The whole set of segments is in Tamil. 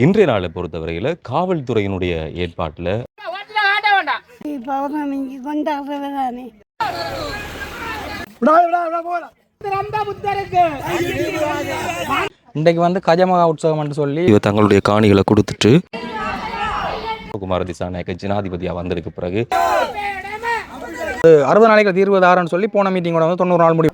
இன்றைய நாளை பொறுத்தவரையில் காவல்துறையினுடைய ஏற்பாட்டில் இன்றைக்கு வந்து கஜமகா உற்சவம் சொல்லி இவ தங்களுடைய காணிகளை கொடுத்துட்டு குமார திசாநாயக்க ஜனாதிபதியாக வந்ததுக்கு பிறகு அறுபது நாளைக்கு தீர்வு தாரன்னு சொல்லி போன மீட்டிங்கோட வந்து தொண்ணூறு நாள் முடிவு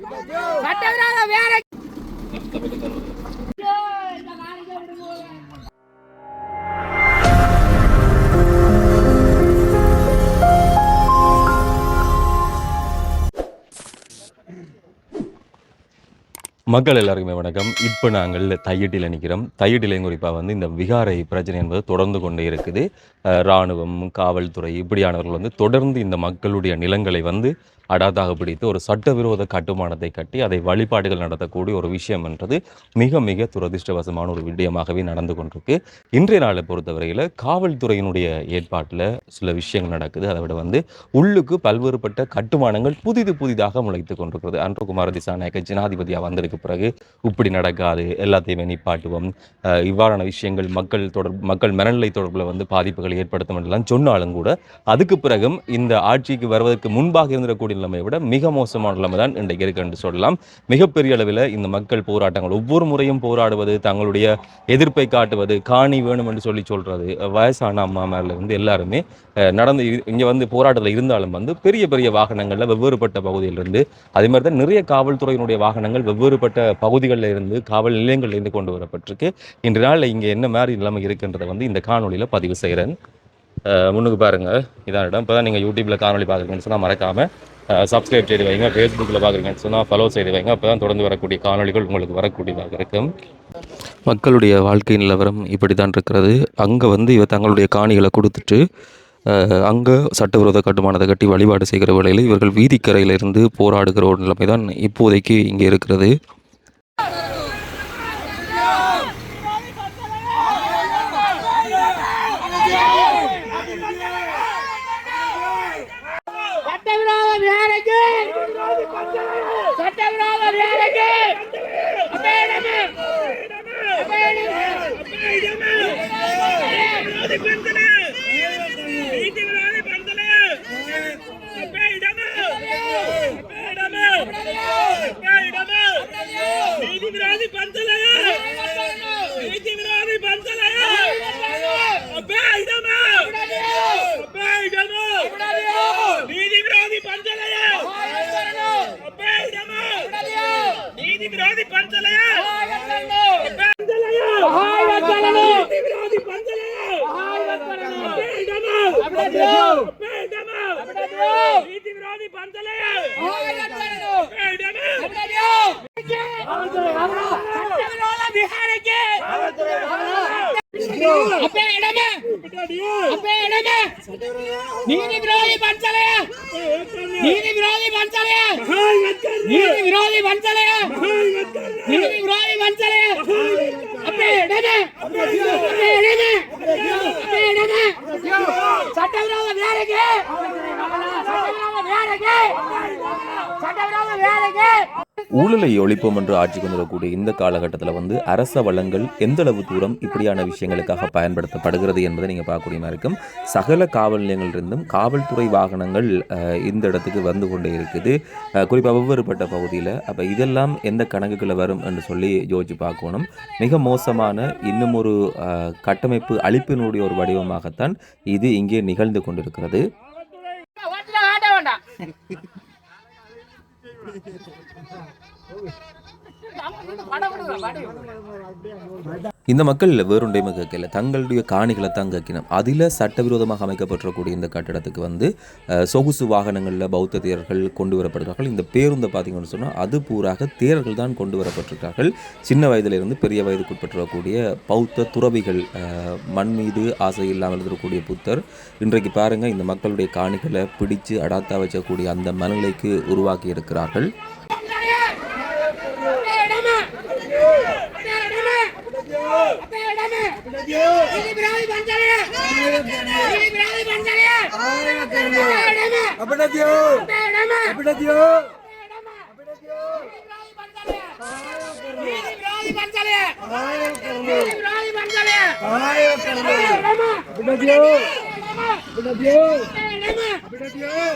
மக்கள் எல்லாருக்குமே வணக்கம். இப்போ நாங்கள் தையட்டில் நிற்கிறோம் தையட்டிலையும் குறிப்பாக வந்து இந்த விகாரை பிரச்சனை என்பது தொடர்ந்து கொண்டே இருக்குது. இராணுவம் காவல்துறை இப்படியானவர்கள் வந்து தொடர்ந்து இந்த மக்களுடைய நிலங்களை வந்து அடாதாக பிடித்து ஒரு சட்டவிரோத கட்டுமானத்தை கட்டி அதை வழிபாடுகள் நடத்தக்கூடிய ஒரு விஷயம் என்றது மிக மிக துரதிர்ஷ்டவசமான ஒரு விடயமாகவே நடந்து கொண்டிருக்கு. இன்றைய நாளை பொறுத்தவரையில் காவல்துறையினுடைய ஏற்பாட்டில் சில விஷயங்கள் நடக்குது. அதை விட வந்து உள்ளுக்கு பல்வேறுபட்ட கட்டுமானங்கள் புதிது புதிதாக முளைத்து கொண்டிருக்கிறது. அன்றகுமார திசாநாயக்க ஜனாதிபதியாக வந்ததுக்கு பிறகு இப்படி நடக்காது எல்லாத்தையுமே நிப்பாட்டுவோம். இவ்வாறான விஷயங்கள் மக்கள் தொடர் மக்கள் மனநிலை தொடர்பில் வந்து பாதிப்புகளை ஏற்படுத்தும் என்றெல்லாம் சொன்னாலும் கூட அதுக்கு பிறகும் இந்த ஆட்சிக்கு வருவதற்கு முன்பாக இருந்திருக்கக்கூடிய நிலைமையை விட மிக மோசமான நிலைமை தான் இன்றைக்கு இருக்கு என்று சொல்லலாம். மிகப்பெரிய அளவில் இந்த மக்கள் போராட்டங்கள் ஒவ்வொரு முறையும் போராடுவது தங்களுடைய எதிர்ப்பை காட்டுவது காணி வேணும் என்று சொல்லி சொல்றது வயசான அம்மா மேல இருந்து எல்லாருமே நடந்து இங்கே வந்து போராட்டத்தில் இருந்தாலும் வந்து பெரிய பெரிய வாகனங்களில் வெவ்வேறுபட்ட பகுதியிலிருந்து அதே மாதிரி தான் நிறைய காவல்துறையினுடைய வாகனங்கள் வெவ்வேறுபட்ட பகுதிகளில் இருந்து காவல் நிலையங்கள்ல இருந்து கொண்டு வரப்பட்டிருக்கு. இன்று நாளில் இங்கே என்ன மாதிரி நிலைமை இருக்குன்றதை வந்து இந்த காணொளியில் பதிவு செய்கிறேன் முன்னுக்கு பாருங்கள் இதான் இடம். இப்போ தான் நீங்கள் யூடியூப்பில் காணொளி பார்க்குறீங்கன்னு சொன்னால் மறக்காமல் சப்ஸ்கிரைப் செய்து வைங்க. ஃபேஸ்புக்கில் பார்க்குறீங்கன்னு சொன்னால் ஃபாலோ செய்து வைங்க. அப்போ தான் தொடர்ந்து வரக்கூடிய காணொலிகள் உங்களுக்கு வரக்கூடியதாக இருக்கும். மக்களுடைய வாழ்க்கை நிலவரம் இப்படி தான் இருக்கிறது. அங்கே வந்து இவ தங்களுடைய காணிகளை கொடுத்துட்டு அங்கே சட்டவிரோத கட்டுமானத்தை கட்டி வழிபாடு செய்கிற வேளையில் இவர்கள் வீதிக்கரையிலிருந்து போராடுகிற ஒரு நிலைமை தான் இப்போதைக்கு இங்கே இருக்கிறது. நீதி விரோதி பஞ்சலையா சகாய் வச்சலனே நீதி விரோதி பஞ்சலையா சகாய் வச்சலனே இடமா அப்படியோ இடமா அப்படியோ நீதி விரோதி பஞ்சலையா சகாய் வச்சலனே இடமா அப்படியோ சட்டவிரோத விஹாரಕ್ಕೆ அப்பே இடமே. அப்பே இடமே. நீதி விரோதி பஞ்சலைய நீதி விரோதி பஞ்சலைய நீதி விரோதி பஞ்சலைய நீதி விரோதி பஞ்சலைய அப்பே இடமே. அப்பே இடமே. அப்பே இடமே. சட்டவிரோத வேலைக்கு. சட்டவிரோத வேலைக்கு. சட்டவிரோத வேலைக்கு. ஊழலை ஒழிப்போம் என்று ஆட்சி கொண்டிருக்கக்கூடிய இந்த காலகட்டத்தில் வந்து அரச வளங்கள் எந்த அளவு தூரம் இப்படியான விஷயங்களுக்காக பயன்படுத்தப்படுகிறது என்பதை நீங்கள் பார்க்கக்கூடிய இருக்கும். சகல காவல் நிலையங்களிலிருந்தும் காவல்துறை வாகனங்கள் இந்த இடத்துக்கு வந்து கொண்டே இருக்குது. குறிப்பாக வெவ்வேறுபட்ட பகுதியில் அப்போ இதெல்லாம் எந்த கணக்குகளை வரும் என்று சொல்லி யோசிச்சு பார்க்கணும். மிக மோசமான இன்னும் ஒரு கட்டமைப்பு அழிப்பினுடைய ஒரு வடிவமாகத்தான் இது இங்கே நிகழ்ந்து கொண்டிருக்கிறது. இந்த மக்கள் வேறொன்றையுமே கேட்கல தங்களுடைய காணிகளை தான் கேட்கணும் அதில் சட்டவிரோதமாக அமைக்கப்பட்டிருக்கக்கூடிய இந்த கட்டடத்துக்கு வந்து சொகுசு வாகனங்களில் பௌத்த தேரர்கள் கொண்டு வரப்படுகிறார்கள் இந்த பேருந்தை பார்த்தீங்கன்னு சொன்னால் அது பூராக தேரர்கள் தான் கொண்டு வரப்பட்டிருக்கிறார்கள் சின்ன வயதிலிருந்து பெரிய வயதுக்குட்பட்டிருக்கக்கூடிய பௌத்த துறவிகள் அஹ், மண் மீது ஆசை இல்லாமல் இருக்கக்கூடிய புத்தர் இன்றைக்கு பாருங்கள் இந்த மக்களுடைய காணிகளை பிடிச்சு அடாத்தா வச்சக்கூடிய அந்த மனநிலைக்கு உருவாக்கி இருக்கிறார்கள்.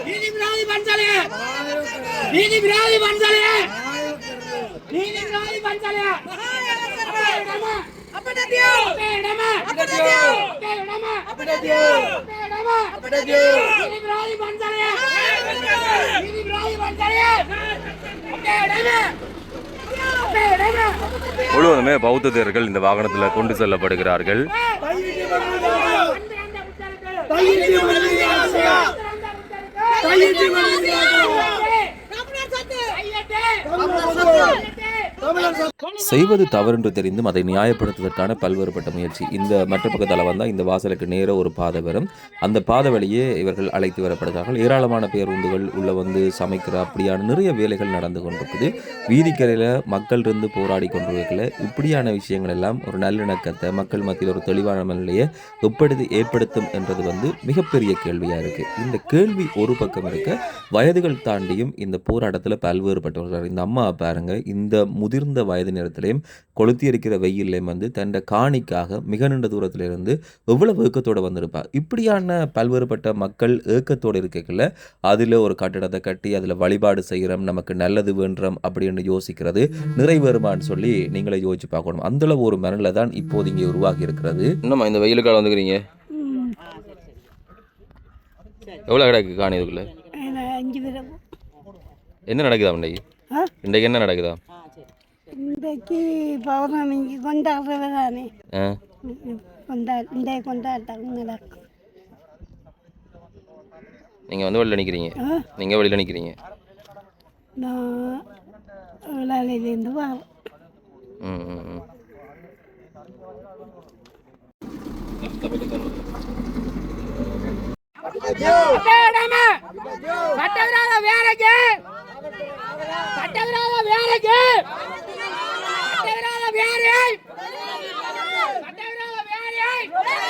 நீதி விரோதி பஞ்சலைய நீதி விரோதி பஞ்சாலையா நீதி விரோதி நீதி விரோதி பஞ்சலைய நீதி விரோதி பஞ்சலைய அப்படத்தியோ அப்படமா அப்படத்தியோ அப்படமா அப்படத்தியோ அப்படமா அப்படத்தியோ நீதி விரோதி பஞ்சலைய நீதி விரோதி பஞ்சலைய அப்படமா அப்படமா முழுவதுமே பௌத்த தேர்கள் இந்த வாகனத்தில் கொண்டு செல்லப்படுகிறார்கள். செய்வது தவறென்று தெரிந்தும் அதை நியாயப்படுத்துவதற்கான பல்வேறுபட்ட முயற்சி. இந்த மற்ற பக்கத்தால் வந்தால் இந்த வாசலுக்கு நேர ஒரு பாதை வரும். அந்த பாதை வழியே இவர்கள் அழைத்து வரப்படுகிறார்கள். ஏராளமான பேருந்துகள் உள்ள வந்து சமைக்கிற அப்படியான நிறைய வேலைகள் நடந்து கொண்டிருக்குது. வீதிக்கரையில் மக்கள் இருந்து போராடி கொண்டிருக்கல. இப்படியான விஷயங்கள் எல்லாம் ஒரு நல்லிணக்கத்தை மக்கள் மத்தியில் ஒரு தெளிவான நிலையை எப்படி ஏற்படுத்தும் என்றது வந்து மிகப்பெரிய கேள்வியாக இருக்குது இந்த கேள்வி ஒரு பக்கம் இருக்க வயதுகள் தாண்டியும் இந்த போராட்டத்தில் பல்வேறுபட்டவர்கள் இந்த அம்மா பாருங்க இந்த முதிர்ந்த வயது நேரத்திலையும் கொளுத்தி இருக்கிற வெயிலையும் வந்து தன்னை காணிக்காக மிக நீண்ட தூரத்துல இருந்து எவ்வளவு ஏக்கத்தோடு வந்திருப்பா இப்படியான பல்வேறுபட்ட மக்கள் ஏக்கத்தோடு இருக்கல அதில் ஒரு கட்டிடத்தை கட்டி அதில் வழிபாடு செய்கிறோம் நமக்கு நல்லது வேண்டுறோம் அப்படின்னு யோசிக்கிறது நிறைவேறுமான்னு சொல்லி நீங்களே யோசிச்சு பார்க்கணும். அந்தளவு ஒரு மனநிலை தான் இப்போது இங்கே உருவாகி இருக்கிறது. என்னம்மா இந்த வெயிலுக்கால வந்துக்கிறீங்க? எவ்வளோ கிடக்கு காணி இதுக்குள்ள? என்ன நடக்குதா இன்றைக்கு ஆ? இன்றைக்கு என்ன நடக்குதா? இன்றைக்கு பௌர்ணமிக்கு கொண்டாடுறது தானே? கொண்டா இன்றைய கொண்டாட்டம் நடக்கும். நீங்கள் வந்து வெளியில் நிற்கிறீங்க ஆ? நீங்கள் வெளியில் நிற்கிறீங்க நான் விளாலிலேருந்து வரோம் ம் ம் ம். சட்டவிரோத வேலைக்கு! சட்டவிரோத வேலைக்கு! வேலை. சட்டவிரோத வேலை.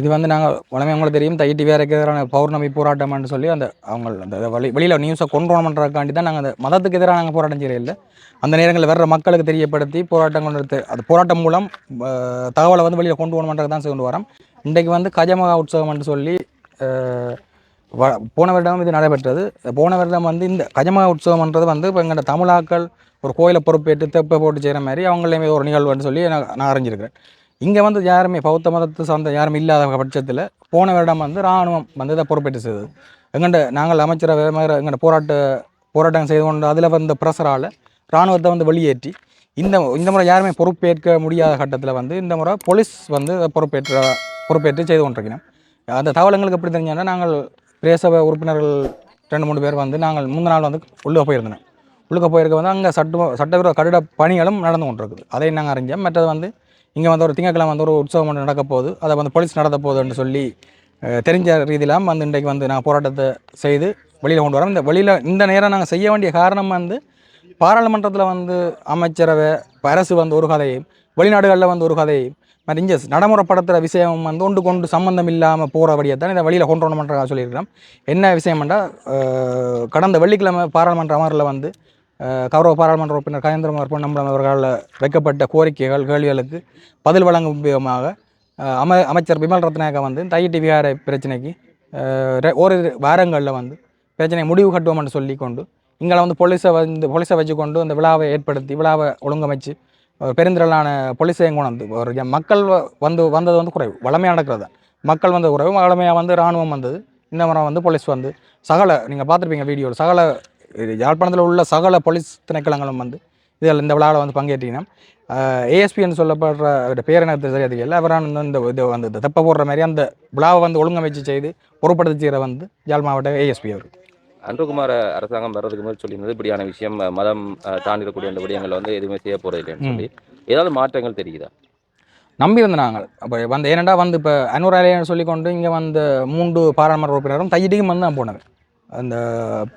இது வந்து நாங்கள் உடனே உங்களுக்கு தெரியும். தையிட்டு வேறக்கு எதிரான பௌர்ணமி போராட்டம்னு சொல்லி அந்த அவங்க அந்த வெளி வெளியில் நியூஸை கொண்டு வரணுன்றதுக்காண்டி தான் நாங்கள் அந்த மதத்துக்கு எதிராக நாங்கள் போராட்டம் செய்யல அந்த நேரங்களில் வர்ற மக்களுக்கு தெரியப்படுத்தி போராட்டம் கொண்டு அந்த அது போராட்டம் மூலம் தகவலை வந்து வெளியில் கொண்டு வரணுன்றது தான் கொண்டு வரோம். இன்றைக்கு வந்து கஜமகா உற்சவம்னு சொல்லி வ- போன வருடம் இது நடைபெற்றது. போன வருடம் வந்து இந்த கஜமகா உற்சவம்ன்றது வந்து இப்போ எங்களோட தமிழாக்கள் ஒரு கோயிலை பொறுப்பேற்று தெப்பை போட்டு செய்கிற மாதிரி அவங்களையுமே ஒரு நிகழ்வுன்னு சொல்லி நான் நான் அறிஞ்சிருக்கிறேன். இங்கே வந்து யாருமே பௌத்த மதத்தை சார்ந்த யாரும் இல்லாத பட்சத்தில் போன வருடம் வந்து இராணுவம் வந்து இதை பொறுப்பேற்று செய்தது. எங்கள்ட நாங்கள் அமைச்சரவை மாதிரி போராட்ட போராட்டம் செய்து கொண்டு அதில் வந்த பிரசரால் இராணுவத்தை வந்து வெளியேற்றி இந்த இந்த முறை யாருமே பொறுப்பேற்க முடியாத கட்டத்தில் வந்து இந்த முறை போலீஸ் வந்து இதை பொறுப்பேற்ற பொறுப்பேற்று செய்து கொண்டிருக்கிறோம். அந்த தகவல் எங்களுக்கு எப்படி தெரிஞ்சோன்னா நாங்கள் பிரேசபை உறுப்பினர்கள் ரெண்டு மூணு பேர் வந்து நாங்கள் முந்தின நாள் வந்து உள்ளே போயிருந்தோம். உள்ளுக்க போயிருக்க வந்து அங்கே சட்ட சட்டவிரோத கட்டிட பணிகளும் நடந்து கொண்டிருக்குது. அதை நாங்கள் அறிஞ்சோம். மற்றது வந்து இங்கே வந்து ஒரு திங்கக்கிழமை வந்து ஒரு உற்சவம் ஒன்று நடக்க போகுது. அதை வந்து போலீஸ் நடத்த போகுதுன்னு சொல்லி தெரிஞ்ச ரீதியிலாம் வந்து இன்றைக்கு வந்து நாங்கள் போராட்டத்தை செய்து வெளியில் கொண்டு வரோம் இந்த வெளியில் இந்த நேரம் நாங்கள் செய்ய வேண்டிய காரணம் வந்து பாராளுமன்றத்தில் வந்து அமைச்சரவை அரசு வந்து ஒரு கதையும் வெளிநாடுகளில் வந்து ஒரு கதையும் மாதிரி இங்கே நடைமுறைப்படுத்துகிற விஷயம் வந்து ஒன்று கொண்டு சம்மந்தம் இல்லாமல் போகிறபடியே தான் இதை வெளியில் கொண்டு வரணுன்ற சொல்லியிருக்கிறோம். என்ன விஷயம்னா கடந்த வெள்ளிக்கிழமை பாராளுமன்ற அமர்வில் வந்து கௌரவ பாராளுமன்ற உறுப்பினர் கயேந்திரகுமார் பொன்னம்பலம் அவர்களால் வைக்கப்பட்ட கோரிக்கைகள் கேள்விகளுக்கு பதில் வழங்கும் விதமாக அம அமைச்சர் பிமல் ரத்னாயக்கா வந்து தையிட்டி விகார பிரச்சனைக்கு ஒரு ரெ- வாரங்களில் வந்து பிரச்சனை முடிவு கட்டுவோம்னு சொல்லி கொண்டு இங்கே வந்து போலீஸை வந்து போலீஸை வச்சுக்கொண்டு அந்த விழாவை ஏற்படுத்தி விழாவை ஒழுங்கமைச்சு பெருந்திரளான போலீஸையும் கொண்டு வந்து ஒரு மக்கள் வ- வந்து வந்தது வந்து குறைவு வளமையாக நடக்கிறது தான். மக்கள் வந்து குறைவு வளமையாக வந்து இராணுவம் வந்தது இந்த முறை வந்து போலீஸ் வந்து சகல நீங்கள் பார்த்துருப்பீங்க வீடியோவில் சகல யாழ்ப்பாணத்தில் உள்ள சகல போலீஸ் திணைக்களங்களும் வந்து இதில் இந்த விழாவில் வந்து பங்கேற்றினோம் ஏஎஸ்பின்னு சொல்லப்படுற அவருடைய பேர் எனக்கு சரியா தெரியல அவரான இந்த- இது வந்து தெப்ப போடுற மாதிரி அந்த விழாவை வந்து ஒழுங்கமைச்சு செய்து பொறுப்படுத்தி செய்கிற வந்து யாழ் மாவட்ட ஏஎஸ்பி அவர் அன்றகுமார அரசாங்கம் வர்றதுக்கு முதல் சொல்லியிருந்தது இப்படியான விஷயம் மதம் அஹ், தாண்டி இருக்கக்கூடிய அந்த விடயங்கள் வந்து எதுவுமே செய்ய போறது இல்லைன்னு சொல்லி. ஏதாவது மாற்றங்கள் தெரியுதா? நம்பி இருந்த நாங்கள். அப்போ வந்து ஏனண்டா வந்து இப்போ அன்னூர் அலையன்னு சொல்லி கொண்டு இங்கே வந்த மூன்று பாராளுமன்ற உறுப்பினரும் தையடிக்கும் வந்து தான் போனவன். அந்த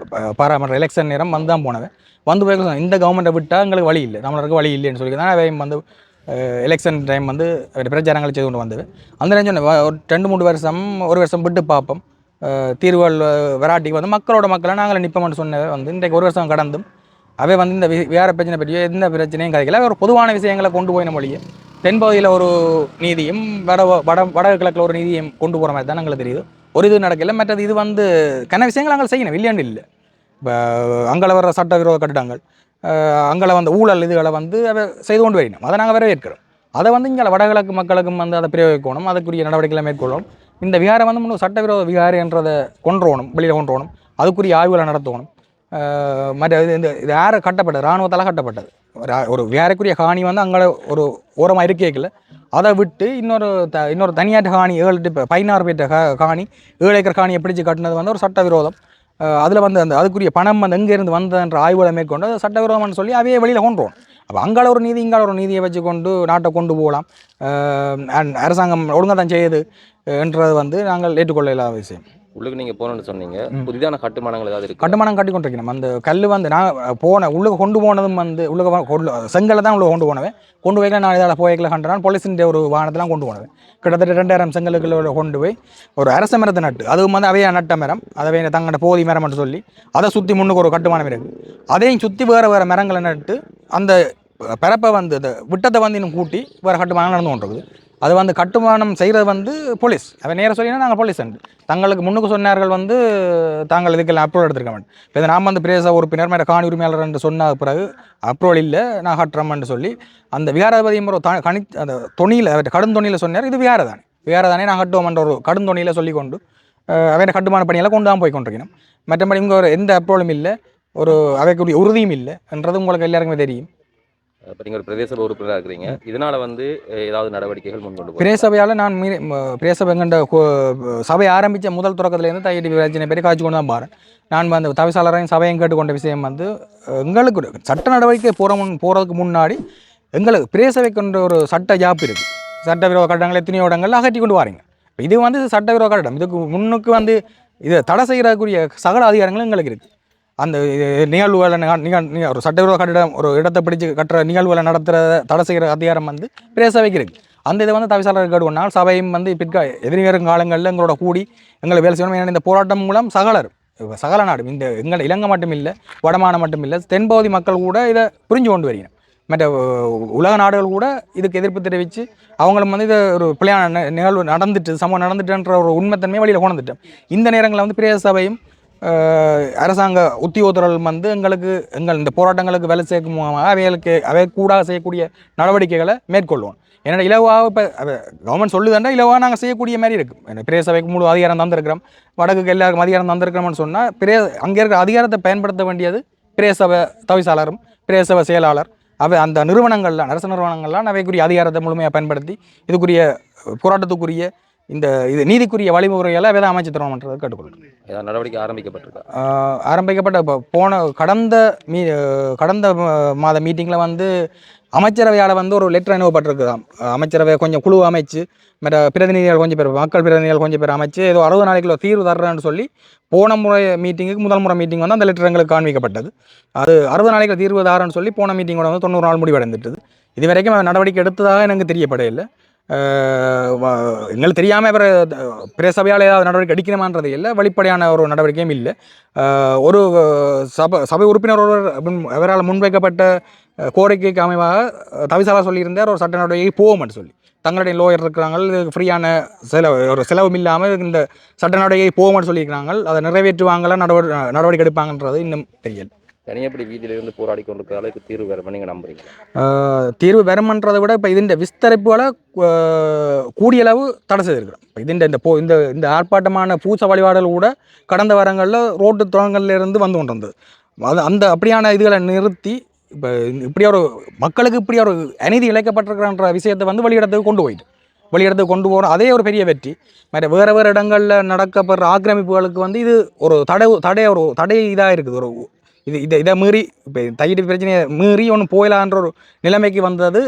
ப- பாராளுமன்ற எலெக்ஷன் நேரம் வந்து தான் போனவன். வந்து போய் இந்த கவர்மெண்ட்டை விட்டால் எங்களுக்கு வழி இல்லை. நம்மளுக்கு வழி இல்லைன்னு சொல்லி தான் அவையும் வந்து எலெக்ஷன் டைம் வந்து பிரச்சாரங்களை பிரச்சாரங்கள் செய்து கொண்டு வந்தது அந்த நேரம் சொன்னேன், ஒரு ரெண்டு மூணு வருஷம் ஒரு வருஷம் விட்டு பார்ப்போம். தீர்வுகள் வெராட்டிக்கு வந்து மக்களோட மக்களை நாங்கள் நிற்போம்னு சொன்னது வந்து இன்றைக்கு ஒரு வருஷம் கடந்தும் அவை வந்து இந்த வி- வேற பிரச்சனை பற்றியோ எந்த பிரச்சனையும் கிடைக்கல. ஒரு பொதுவான விஷயங்களை கொண்டு போய் மொழியை. தென்பகுதியில் ஒரு நீதியும் வட வட வடகிழக்கில் கிழக்கில் ஒரு நீதியும் கொண்டு போகிற மாதிரி தான் எங்களுக்கு தெரியுது. ஒரு இது நடக்கல மற்றது இது வந்து கன விஷயங்கள் நாங்கள் செய்யணும் இல்லையாண்டு இல்லை. இப்போ அங்கே வர்ற சட்டவிரோத கட்டிடங்கள் அங்கே வந்து ஊழல் இதுகளை வந்து அதை செய்து கொண்டு வரணும் அதை நாங்கள் வரவேற்கிறோம். அதை வந்து இங்கே வடகிழக்கு மக்களுக்கும் வந்து அதை பிரயோகிக்கணும் அதுக்குரிய நடவடிக்கைகளை மேற்கொள்ளணும். இந்த விகாரை வந்து முன்னும் சட்டவிரோத விகாரை என்றதை கொன்றோணும் வெளியில் கொன்றோணும் அதுக்குரிய ஆய்வுகளை நடத்தணும். மற்ற இது இந்த இது யார் கட்டப்பட்டது? இராணுவத்தால் கட்டப்பட்டது. ஒரு வேறக்குரிய காணி வந்து அங்கே ஒரு ஓரமாக இருக்கேக்கில் அதை விட்டு இன்னொரு த இன்னொரு தனியார் காணி ஏழு எட்டு இப்போ பதினாறு பேர்ட்ட கா காணி ஏழு ஏக்கர் காணியை பிடிச்சு கட்டினது வந்து ஒரு சட்டவிரோதம். அதில் வந்து அந்த அதுக்குரிய பணம் வந்து எங்கேருந்து வந்ததுன்ற ஆய்வுகளை மேற்கொண்டு அது சட்டவிரோதம்னு சொல்லி அவையே வெளியில் கொண்டுருவோம் அப்போ அங்கால ஒரு நீதி இங்கால ஒரு நீதியை வச்சு கொண்டு நாட்டை கொண்டு போகலாம். அரசாங்கம் ஒழுங்காக தான் செய்யுது என்றது வந்து நாங்கள் ஏற்றுக்கொள்ள இல்லாத விஷயம். உள்ளுக்கு நீங்க போகணும்னு சொன்னீங்க. புதிதான கட்டுமானங்கள் ஏதாவது இருக்கு? கட்டுமானம் கட்டி கொண்டிருக்கணும் அந்த கல் வந்து நான் போன உள்ளுக்கு கொண்டு போனதும் வந்து உள்ளுக்கு கொண்டு செங்கலை தான் உள்ள கொண்டு போனவன். கொண்டு போய்க்கல நான் இதால் போய்க்கல கண்டான் போலீஸின் ஒரு வாகனத்தெலாம் கொண்டு போனவன். கிட்டத்தட்ட ரெண்டாயிரம் செங்கலுக்குள்ள கொண்டு போய் ஒரு அரச மரத்தை நட்டு அதுவும் வந்து அவையா நட்ட மரம் அதை தங்கட போதி மரம்னு சொல்லி அதை சுற்றி முன்னுக்கு ஒரு கட்டுமானம் இருக்குது அதையும் சுற்றி வேறு வேறு மரங்களை நட்டு அந்த பிறப்பை வந்து இந்த விட்டத்தை வந்து இன்னும் கூட்டி வேறு கட்டுமானம் நடந்து கொண்டிருக்குது. அது வந்து கட்டுமானம் செய்கிறது வந்து போலீஸ். அதை நேராக சொல்லினா நாங்கள் போலீஸ் தங்களுக்கு முன்னுக்கு சொன்னார்கள் வந்து தாங்கள் இதுக்கெல்லாம் அப்ரூவல் எடுத்திருக்க வேண்டும். இப்போ இது நாம் வந்து பிரேச உறுப்பினர் மேலே காணி உரிமையாளர் என்று சொன்ன பிறகு அப்ரூவல் இல்லை நான் கட்டுறோம்னு சொல்லி அந்த விகாராதிபதி முறை த கணி அந்த துணியில் அவர்கிட்ட கடும் துணியில் சொன்னார் இது விகார தானே விகார தானே நான் கட்டுவோம்ன்ற ஒரு கடும் துணியில் சொல்லி கொண்டு அவன் கட்டுமான பணியெல்லாம் கொண்டு தான் போய் கொண்டிருக்கணும். மற்றபடி இங்கே ஒரு எந்த அப்ரூவலும் இல்லை ஒரு அவைக்குரிய உறுதியும் இல்லை என்றது உங்களுக்கு எல்லாருக்குமே தெரியும். இப்போ ஒரு பிரதேச சபை உறுப்பினராக இருக்கிறீங்க. இதனால் வந்து ஏதாவது நடவடிக்கைகள் முன்கொண்டு போறீங்களா? பிரேசபையால் நான் மீறி ம- பிரேசபை கண்ட சபை ஆரம்பித்த முதல் தொடக்கத்துலேருந்து தையடி பிரச்சனை பேர் காய்ச்சி கொண்டு தான் பாரு நான் வந்து தவிசாளரையும் சபையும் கேட்டுக்கொண்ட விஷயம் வந்து எங்களுக்கு சட்ட நடவடிக்கை போகிற முன் போகிறதுக்கு முன்னாடி எங்களுக்கு பிரேசபைக்குன்ற ஒரு சட்ட ஜாப் இருக்குது சட்டவிரோத கட்டடங்கள் எத்தனையோ இடங்கள் அகற்றி கொண்டு வரீங்க. இது வந்து சட்டவிரோத கட்டடம். இதுக்கு முன்னுக்கு வந்து இதை தடை செய்யறதுக்குரிய சகல அதிகாரங்களும் எங்களுக்கு இருக்குது அந்த நிகழ்வுகளை நிகழ் ஒரு சட்டவிரோத கட்டிடம் ஒரு இடத்தை பிடிச்சு கட்டுற நிகழ்வுகளை நடத்துகிற தடை செய்கிற அதிகாரம் வந்து பிரேசவைக்கு இருக்குது அந்த இதை வந்து தவிசாளர் கேடுவனால் சபையும் வந்து பிற்கா எதிர்வரும் காலங்களில் எங்களோட கூடி எங்களை வேலை செய்யணும் ஏன்னா இந்த போராட்டம் மூலம் சகலர் சகல நாடு இந்த எங்கள் இலங்கை மட்டும் இல்லை வடமானம் மட்டும் இல்லை தென்பகுதி மக்கள் கூட இதை புரிஞ்சு கொண்டு வருகிறோம் மற்ற உலக நாடுகள் கூட இதுக்கு எதிர்ப்பு தெரிவித்து அவங்களும் வந்து இதை ஒரு பிள்ளையான நிகழ்வு நடந்துட்டு சமூகம் நடந்துட்டுன்ற ஒரு உண்மைத்தன்மையை வெளியில் கொண்டுட்டோம் இந்த நேரங்களில் வந்து பிரேச சபையும் அரசாங்க உத்தியோகத்தர்கள் வந்து எங்களுக்கு எங்கள் இந்த போராட்டங்களுக்கு வேலை சேர்க்கும் மூலமாக அவைகளுக்கு அவை கூட செய்யக்கூடிய நடவடிக்கைகளை மேற்கொள்வோம். ஏன்னா இலவாக இப்போ கவர்மெண்ட் சொல்லுதாண்டா இலவாக நாங்கள் செய்யக்கூடிய மாதிரி இருக்கும். ஏன்னா பிரே சபைக்கு முழு அதிகாரம் தந்திருக்கிறோம். வடக்குக்கு எல்லாருக்கும் அதிகாரம் தந்திருக்கிறோம்னு சொன்னால் பிரே அங்கே இருக்கிற அதிகாரத்தை பயன்படுத்த வேண்டியது பிரேசபை தவிசாளரும் பிரேசபை செயலாளர். அவை அந்த நிறுவனங்கள்லாம் அரசு நிறுவனங்கள்லாம் அவைக்குரிய அதிகாரத்தை முழுமையாக பயன்படுத்தி இதுக்குரிய போராட்டத்துக்குரிய இந்த இது நீதிக்குரிய வழிமுறைகளை தான் அமைச்சு தரணுன்றது கேட்டுக்கொள்கிறேன். ஏதாவது நடவடிக்கை ஆரம்பிக்கப்பட்டிருக்கா? ஆரம்பிக்கப்பட்ட இப்போ போன கடந்த மீ கடந்த மாத மீட்டிங்கில் வந்து அமைச்சரவையால் வந்து ஒரு லெட்டர் அனுப்பப்பட்டிருக்குதாம். அஹ் அமைச்சரவை கொஞ்சம் குழு அமைச்சு மற்ற பிரதிநிதிகள் கொஞ்சம் பேர் மக்கள் பிரதிநிதிகள் கொஞ்சம் பேர் அமைச்சு ஏதோ அறுபது நாளைக்குள்ள தீர்வு தர்றேன்னு சொல்லி போன முறை மீட்டிங்குக்கு முதல் முறை மீட்டிங் வந்து அந்த லெட்டர் எங்களுக்கு காண்பிக்கப்பட்டது. அது அறுபது நாளைக்கு தீர்வு தாரன்னு சொல்லி போன மீட்டிங்கோட வந்து தொண்ணூறு நாள் முடிவடைந்துட்டுது. இது வரைக்கும் நடவடிக்கை எடுத்ததாக எனக்கு தெரியப்படையில்லை எங்களுக்கு தெரியாமல் இவர் பிரசபையால் ஏதாவது நடவடிக்கை எடுக்கணுமான்றது இல்லை வெளிப்படையான ஒரு நடவடிக்கையும் இல்லை. ஒரு சபை சபை உறுப்பினர் ஒருவர் அவரால் முன்வைக்கப்பட்ட கோரிக்கைக்கு அமைவாக தவிசாலா சொல்லியிருந்தார் ஒரு சட்ட நடவடிக்கை போகும்னு சொல்லி. தங்களுடைய லோயர் இருக்கிறாங்க இதுக்கு ஃப்ரீயான செலவு ஒரு செலவும் இல்லாமல் இந்த சட்ட நடவடிக்கை போகும்னு சொல்லியிருக்கிறாங்க அதை நிறைவேற்றுவாங்களா நடவடிக்கை நடவடிக்கை எடுப்பாங்கன்றது இன்னும் தெரியல. தனியாக இப்படி வீதியிலிருந்து போராடி கொண்டிருக்கிற அளவுக்கு தீர்வு வருமா நீங்கள் நம்புறீங்க தீர்வு வருமன்றதை விட இப்போ இதுண்ட விஸ்தரிப்புகளை கூடிய அளவு தடை செய்திருக்கிறோம். இதுண்ட இந்த போ இந்த இந்த ஆர்ப்பாட்டமான பூச வழிபாடுகள் கூட கடந்த வாரங்களில் ரோட்டு துறங்கள்லேருந்து வந்து கொண்டு வந்தது அது அந்த அப்படியான இதுகளை நிறுத்தி இப்போ இப்படி ஒரு மக்களுக்கு இப்படி ஒரு அநீதி இழைக்கப்பட்டிருக்கிறன்ற விஷயத்தை வந்து வழியிடத்துக்கு கொண்டு போயிட்டு வெளியிடத்துக்கு கொண்டு போகிறோம் அதே ஒரு பெரிய வெற்றி. மற்ற வேறு வேறு இடங்களில் நடக்கப்படுற ஆக்கிரமிப்புகளுக்கு வந்து இது ஒரு தடை தடை ஒரு தடை இதாக இருக்குது ஒரு இது இதை இதை மீறி இப்போ தையீட்டு பிரச்சனையை மீறி ஒன்று போயிடலான்ற ஒரு நிலைமைக்கு வந்தது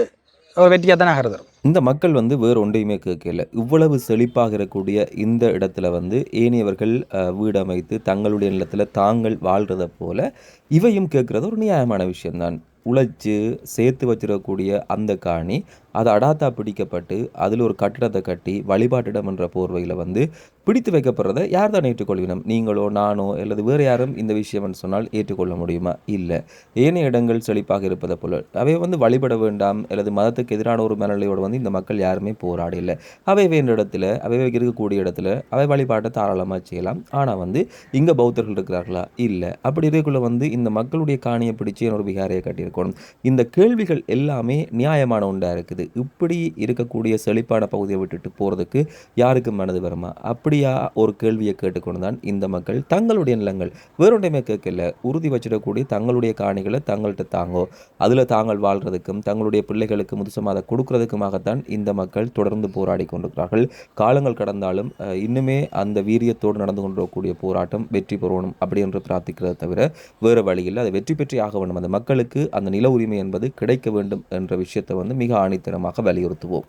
ஒரு வெற்றியாக தானே ஆகிறது இந்த மக்கள் வந்து வேறு ஒன்றையுமே கேட்கல. இவ்வளவு செழிப்பாக இருக்கக்கூடிய இந்த இடத்துல வந்து ஏனையவர்கள் வீடு அமைத்து தங்களுடைய நிலத்தில் தாங்கள் வாழ்கிறத போல இவையும் கேட்குறது ஒரு நியாயமான விஷயம்தான். உழைச்சி சேர்த்து வச்சிடக்கூடிய அந்த காணி அது அடாத்தா பிடிக்கப்பட்டு அதில் ஒரு கட்டிடத்தை கட்டி வழிபாட்டிடம் என்ற போர்வையில் வந்து பிடித்து வைக்கப்படுறதை யார் தான் ஏற்றுக்கொள்வினம் நீங்களோ நானோ அல்லது வேறு யாரும் இந்த விஷயம் என்று சொன்னால் ஏற்றுக்கொள்ள முடியுமா? இல்லை. ஏனைய இடங்கள் செழிப்பாக இருப்பதை போல. அவை வந்து வழிபட வேண்டாம் அல்லது மதத்துக்கு எதிரான ஒரு மனநிலையோடு வந்து இந்த மக்கள் யாருமே போராடல அவை வேண்ட இடத்துல அவை இருக்கக்கூடிய இடத்துல அவை வழிபாட்டை தாராளமாக செய்யலாம். ஆனால் வந்து இங்கே பௌத்தர்கள் இருக்கிறார்களா? இல்லை. அப்படி இருக்கக்குள்ள வந்து இந்த மக்களுடைய காணியை பிடிச்சு ஒரு விகாரையை கட்டியிருக்கணும். இந்த கேள்விகள் எல்லாமே நியாயமான ஒன்றாக இருக்குது. இப்படி இருக்கக்கூடிய செழிப்பான பகுதியை விட்டுட்டு போகிறதுக்கு யாருக்கு மனது வருமா? அப்படி அப்படியா? ஒரு கேள்வியை கேட்டுக்கொண்டு தான் இந்த மக்கள் தங்களுடைய நிலங்கள் வேறொன்றையுமே கேட்கல. உறுதி வச்சிடக்கூடிய தங்களுடைய காணிகளை தங்கள்கிட்ட தாங்கோ. அதில் தாங்கள் வாழ்கிறதுக்கும் தங்களுடைய பிள்ளைகளுக்கு முதுசமாக கொடுக்கறதுக்குமாகத்தான் இந்த மக்கள் தொடர்ந்து போராடி கொண்டிருக்கிறார்கள். காலங்கள் கடந்தாலும் இன்னுமே அந்த வீரியத்தோடு நடந்து கொண்டிருக்கக்கூடிய போராட்டம் வெற்றி பெறணும் அப்படி என்று பிரார்த்திக்கிறதை தவிர வேறு வழியில் அதை வெற்றி பெற்றே ஆக வேண்டும். அந்த மக்களுக்கு அந்த நில உரிமை என்பது கிடைக்க வேண்டும் என்ற விஷயத்தை வந்து மிக ஆணித்தரமாக வலியுறுத்துவோம்.